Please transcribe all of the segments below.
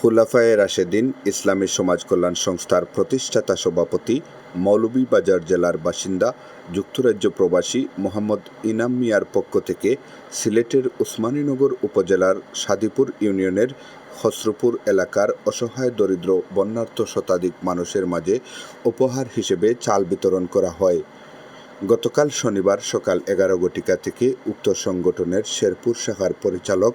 খুলাফায়ে রাশেদিন ইসলামী সমাজ কল্যাণ সংস্থার প্রতিষ্ঠাতা সভাপতি মৌলভীবাজার জেলার বাসিন্দা, যুক্তরাজ্য প্রবাসী মোহাম্মদ ইনাম মিয়ার পক্ষ থেকে সিলেটের উসমানীনগর উপজেলার সাদিপুর ইউনিয়নের খসরুপুর এলাকার অসহায় দরিদ্র বন্যার্থ শতাধিক মানুষের মাঝে উপহার হিসেবে চাল বিতরণ করা হয়। গতকাল শনিবার সকাল এগারো ঘটিকা থেকে উক্ত সংগঠনের শেরপুর শাখার পরিচালক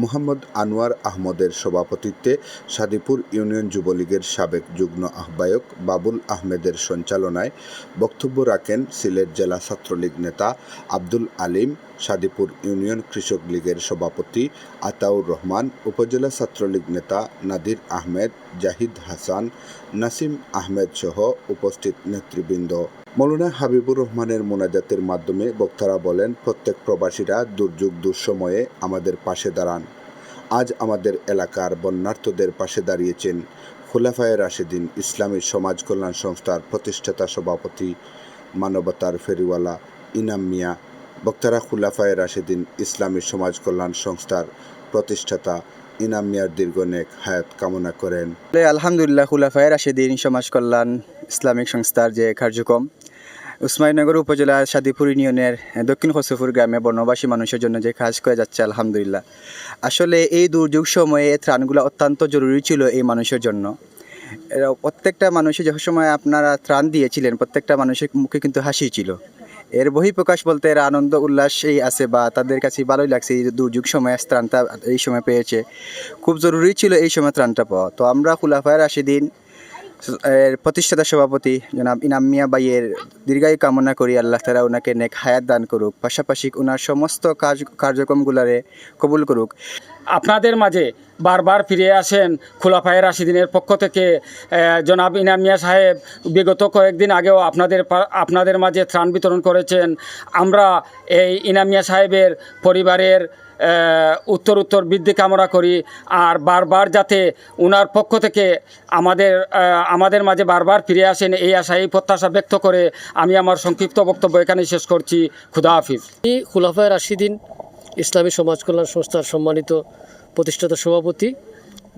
মোহাম্মদ আনোয়ার আহমদের সভাপতিত্বে সাদিপুর ইউনিয়ন যুবলীগের সাবেক যুগ্ম আহ্বায়ক বাবুল আহমেদের সঞ্চালনায় বক্তব্য রাখেন সিলেট জেলা ছাত্রলীগ নেতা আব্দুল আলিম, সাদিপুর ইউনিয়ন কৃষক লীগের সভাপতি আতাউর রহমান, উপজেলা ছাত্রলীগ নেতা নাদির আহমেদ, জাহিদ হাসান, নাসিম আহমেদ সহ উপস্থিত নেতৃবৃন্দ। মৌলানা হাবিবুর রহমানের মোনাজাতের মাধ্যমে বক্তারা বলেন, প্রত্যেক প্রবাসীরা দুর্যোগ দুঃসময়ে আমাদের পাশে দাঁড়ান। আজ আমাদের এলাকার বন্যার্থদের পাশে দাঁড়িয়েছেন খুলাফায়ে রাশেদিন ইসলামী সমাজ কল্যাণ সংস্থার প্রতিষ্ঠাতা সভাপতি মানবতার ফেরিওয়ালা ইনাম মিয়া, বক্তারা খুলাফায়ে রাশেদিন ইসলামী সমাজ কল্যাণ সংস্থার প্রতিষ্ঠাতা ইনাম মিয়ার দীর্ঘনেক হায়াত কামনা করেন। আলহামদুলিল্লাহ, খুলাফায় রাশেদিন সমাজ কল্যাণ ইসলামিক সংস্থার যে কার্যক্রম উসমানীনগর উপজেলার সাদিপুর ইউনিয়নের দক্ষিণ খসুপুর গ্রামে বনবাসী মানুষের জন্য যে কাজ করে যাচ্ছে, আলহামদুলিল্লাহ। আসলে এই দুর্যোগ সময়ে ত্রাণগুলো অত্যন্ত জরুরি ছিল এই মানুষের জন্য। এরা প্রত্যেকটা মানুষের যে সময় আপনারা ত্রাণ দিয়েছিলেন, প্রত্যেকটা মানুষের মুখে কিন্তু হাসি ছিল। এর বহিঃপ্রকাশ বলতে এরা আনন্দ উল্লাস এই আছে বা তাদের কাছে ভালোই লাগছে এই দুর্যোগ সময় ত্রাণটা এই সময় পেয়েছে। খুব জরুরি ছিল এই সময় ত্রাণটা পাওয়া। তো আমরা খুলাফায় রাশিদিন এর প্রতিষ্ঠাতা সভাপতি জনাব ইনাম মিয়া বাইয়ের দীর্ঘায়ু কামনা করি আল্লাহ তালা ওনাকে নেক হায়াত দান করুক। পাশাপাশি ওনার সমস্ত কাজ কার্যক্রমগুলারে কবুল করুক। আপনাদের মাঝে বারবার ফিরে আসেন খোলাফায়ে রাশিদিনের পক্ষ থেকে জনাব ইনামিয়া সাহেব। বিগত কয়েকদিন আগেও আপনাদের আপনাদের মাঝে ত্রাণ বিতরণ করেছেন। আমরা এই ইনামিয়া সাহেবের পরিবারের উত্তর উত্তর বৃদ্ধি কামনা করি আর বারবার যাতে ওনার পক্ষ থেকে আমাদের আমাদের মাঝে বারবার ফিরে আসেন এই আশা এই প্রত্যাশা ব্যক্ত করে আমি আমার সংক্ষিপ্ত বক্তব্য এখানে শেষ করছি। খুদা হাফিজ। আমি খুলাফায় রাশিদিন, ইসলামী সমাজ কল্যাণ সংস্থার সম্মানিত প্রতিষ্ঠাতা সভাপতি।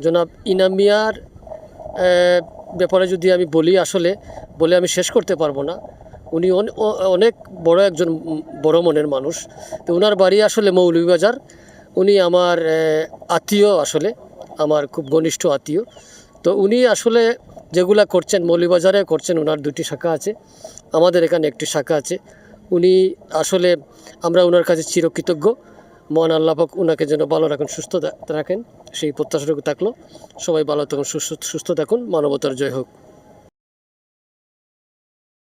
জনাব ইনামিয়ার ব্যাপারে যদি আমি বলি আসলে, বলে আমি শেষ করতে পারব না। উনি অনেক বড় একজন বড় মনের মানুষ। তো ওনার বাড়ি আসলে মৌলভীবাজার। উনি আমার আত্মীয় আসলে, আমার খুব ঘনিষ্ঠ আত্মীয়। তো উনি আসলে যেগুলা করছেন, মৌলভীবাজারে করছেন ওনার দুটি শাখা আছে। আমাদের এখানে একটি শাখা আছে। উনি আসলে আমরা ওনার কাছে চিরকৃতজ্ঞ। মহান আল্লাপাক ওনাকে যেন ভালো রাখেন, সুস্থ রাখেন। সেই প্রত্যাশাটুকু থাকল। সবাই ভালো থাকুন, সুস্থ সুস্থ থাকুন। মানবতার জয় হোক।